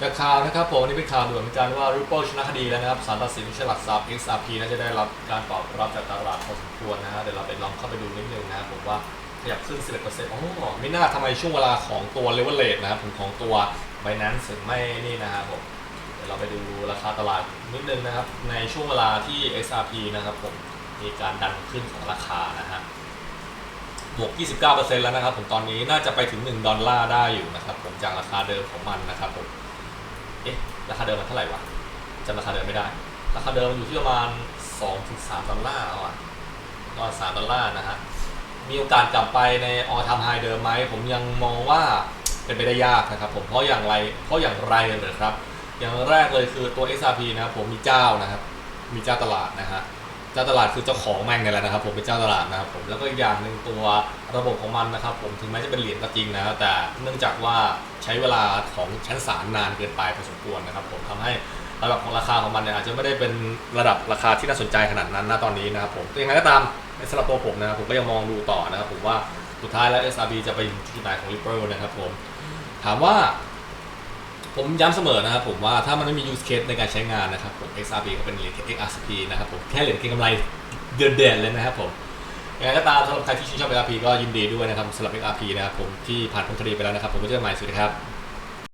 จากข่าวนะครับผมนี่เป็นข่าวด่วนเหมือนกันว่า Ripple ชนะคดีแล้วนะครับศาลตัดสินใช้หลักทรัพย์ XRP น่าจะได้รับการตอบรับจากตลาดพอสมควรนะฮะเดี๋ยวเราไปลองเข้าไปดูนิดนึงนะครับผมว่าขยับขึ้น 11%อ๋อไม่น่าทำไมช่วงเวลาของตัว leverage นะครับผมของตัว Binance ถึงไม่นี่นะครับผมเดี๋ยวเราไปดูราคาตลาดนิดนึงนะครับ ในช่วงเวลาที่ XRP นะครับผมมีการดันขึ้นของราคานะฮะบวก 29%แล้วนะครับผมตอนนี้น่าจะไปถึง 1 ดอลลาร์ได้อยู่นะครับผมจากราคาเดิมของมันนะครับผม เอ๊ะ ราคาเดิมมันเท่าไหร่วะจำราคาเดิมไม่ได้ ราคาเดิมมันอยู่ที่ประมาณ2-3ดอลลาร์เอาอะก็3ดอลลาร์นะฮะ มีโอกาสกลับไปในออทามไฮเดิมไหม ผมยังมองว่าเป็นไปได้ยากนะครับผมเพราะอย่างไร เพราะอย่างไรเลยครับ อย่างแรกเลยคือตัว XRP นะครับผมมีเจ้านะครับ มีเจ้าตลาดนะฮะ เจ้าตลาดคือเจ้าของแม่งเนี่ยแหละนะครับ ผมเป็นเจ้าตลาดนะครับผมแล้วก็อีกอย่างหนึ่งตัวระบบของมันนะครับ ผมถึงแม้จะเป็นเหรียญก็จริงนะแต่เนื่องจากว่าใช้เวลาของชั้นศาลนานเกินไปพอสมควรนะครับ ผมทำให้ระดับของราคาของมันเนี่ยอาจจะไม่ได้เป็นระดับราคาที่น่าสนใจขนาดนั้นนะตอนนี้นะครับผมแต่ยังไงก็ตามในสำหรับตัวผมนะครับผมก็ยังมองดูต่อนะครับผมว่าสุดท้ายแล้ว SRB จะไปอยู่จุดไหนของ Ripple นะครับผมถามว่า ผมย้ำเสมอนะครับผมว่าถ้ามันไม่มี use case ในการใช้งานนะครับผม XRP ก็เป็นเหรียญ XRP นะครับผมแค่เหรียญเก็งกำไรเดือนๆเลยนะครับผมยังไงก็ตามสำหรับใครที่ชื่นชอบ XRP ก็ยินดีด้วยนะครับสำหรับ XRP นะครับผมที่ผ่านพ้นคดีไปแล้วนะครับผมก็จะใหม่สวัสดีครับ